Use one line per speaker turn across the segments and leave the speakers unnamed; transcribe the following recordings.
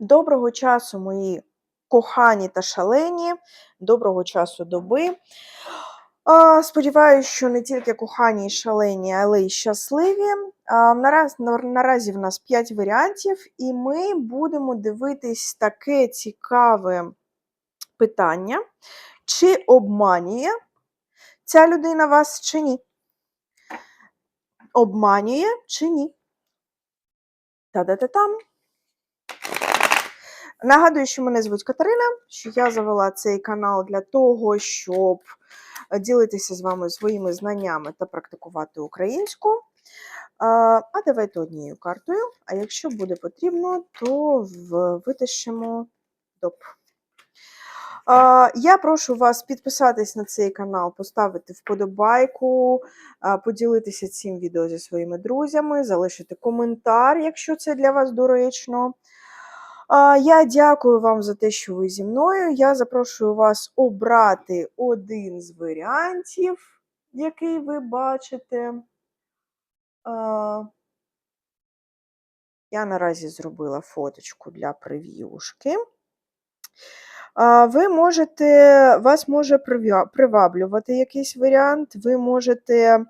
Доброго часу, мої кохані та шалені, доброго часу доби. А, Сподіваюсь, що не тільки кохані і шалені, але й щасливі. Нараз, наразі в нас 5 варіантів, і ми будемо дивитись таке цікаве питання, чи обманює ця людина вас чи ні? Обманює чи ні? Та-да-та-там. Нагадую, що мене звуть Катерина, що я завела цей канал для того, щоб е, ділитися з вами своїми знаннями та практикувати українську. А давайте однією картою. А якщо буде потрібно, то в- витишимо доп. Я прошу вас підписатись на цей канал, поставити вподобайку, поділитися цим відео зі своїми друзями, залишити коментар, якщо це для вас доречно. Я дякую вам за те, що ви зі мною. Я запрошую вас обрати один з варіантів, який ви бачите. Я наразі зробила фоточку для прев'юшки. Ви можете, вас може приваблювати якийсь варіант, ви можете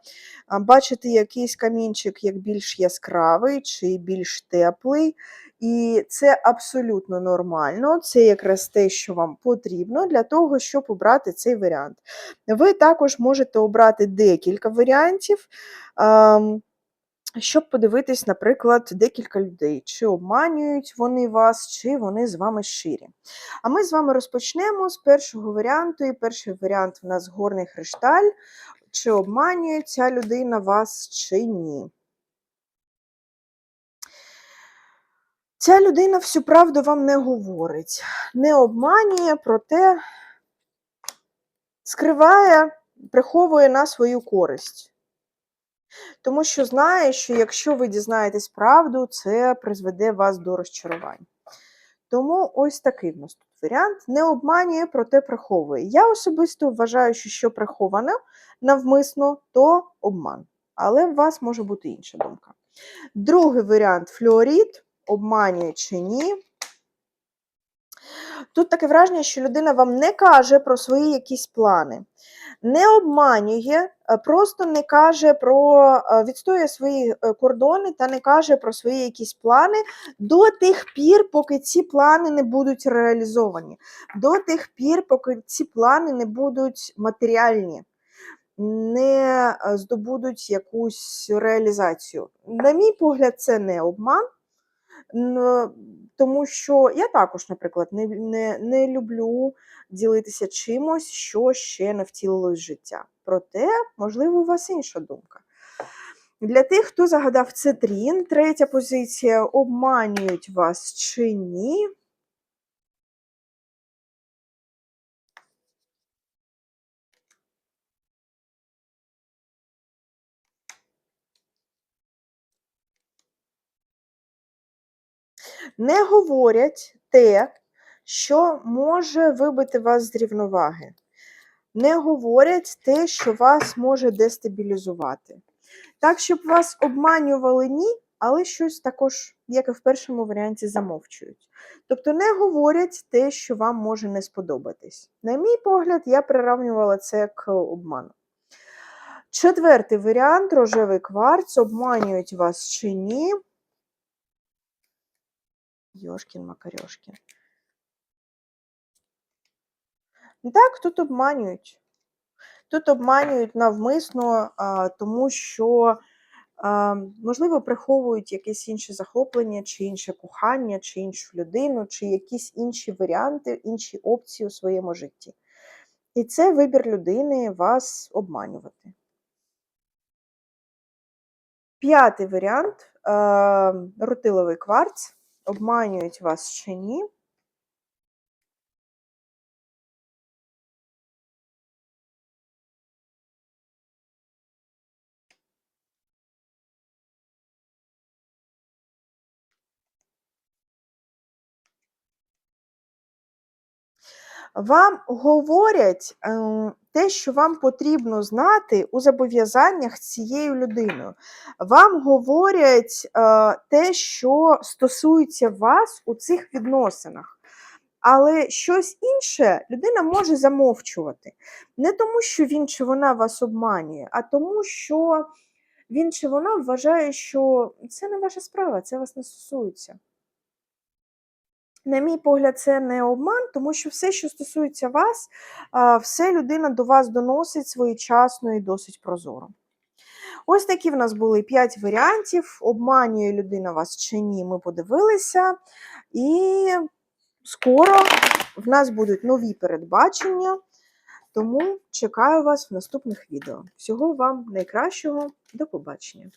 бачити якийсь камінчик як більш яскравий чи більш теплий. І це абсолютно нормально. Це якраз те, що вам потрібно для того, щоб обрати цей варіант. Ви також можете обрати декілька варіантів. Щоб подивитись, наприклад, декілька людей, чи обманюють вони вас, чи вони з вами щирі. А ми з вами розпочнемо з першого варіанту. І перший варіант в нас горний хрешталь. Чи обманює ця людина вас, чи ні. Ця людина всю правду вам не говорить, не обманює, проте скриває, приховує на свою користь. Тому що знає, що якщо ви дізнаєтесь правду, це призведе вас до розчарувань. Тому ось такий в нас тут варіант. Не обманює, проте приховує. Я особисто вважаю, що що приховане навмисно, то обман. Але в вас може бути інша думка. Другий варіант флюорит, обманює чи ні. Тут таке враження, що людина вам не каже про свої якісь плани, не обманює, просто не каже про е, відстоює свої е, кордони та не каже про свої якісь плани до тих пір, поки ці плани не будуть реалізовані, до тих пір, поки ці плани не будуть матеріальні. Не е, здобудуть якусь реалізацію. На мій погляд, це не обман, тому що я також, наприклад, не, не, не люблю ділитися чимось, що ще не втілилось життя. Проте, можливо, у вас інша думка. Для тих, хто загадав цитрін, третя позиція обманюють вас чи ні. Не говорять те, що може вибити вас з рівноваги. Не говорять те, що вас може дестабілізувати. Так, щоб вас обманювали ні, але щось також, як і в першому варіанті, замовчують. Тобто не говорять те, що вам може не сподобатись. На мій погляд, я приравнювала це к обману. Четвертий варіант рожевий кварц, обманюють вас чи ні. Йошкін Макарьошкін. Так, тут обманюють. Тут обманюють навмисно, тому що, можливо, приховують якесь інше захоплення, чи інше кохання, чи іншу людину, чи якісь інші варіанти, інші опції у своєму житті. І це вибір людини вас обманювати. П'ятий варіант рутиловий кварц. Обманюють вас чи ні. Вам говорять е, те, що вам потрібно знати у зобов'язаннях з цією людиною. Вам говорять е, те, що стосується вас у цих відносинах. Але щось інше людина може замовчувати. Не тому, що він чи вона вас обманює, а тому, що він чи вона вважає, що це не ваша справа, це вас не стосується. На мій погляд, це не обман, тому що все, що стосується вас, все людина до вас доносить своєчасно і досить прозоро. Ось такі в нас були 5 варіантів. Обманює людина вас чи ні, ми подивилися. І скоро в нас будуть нові передбачення, тому чекаю вас в наступних відео. Всього вам найкращого, до побачення!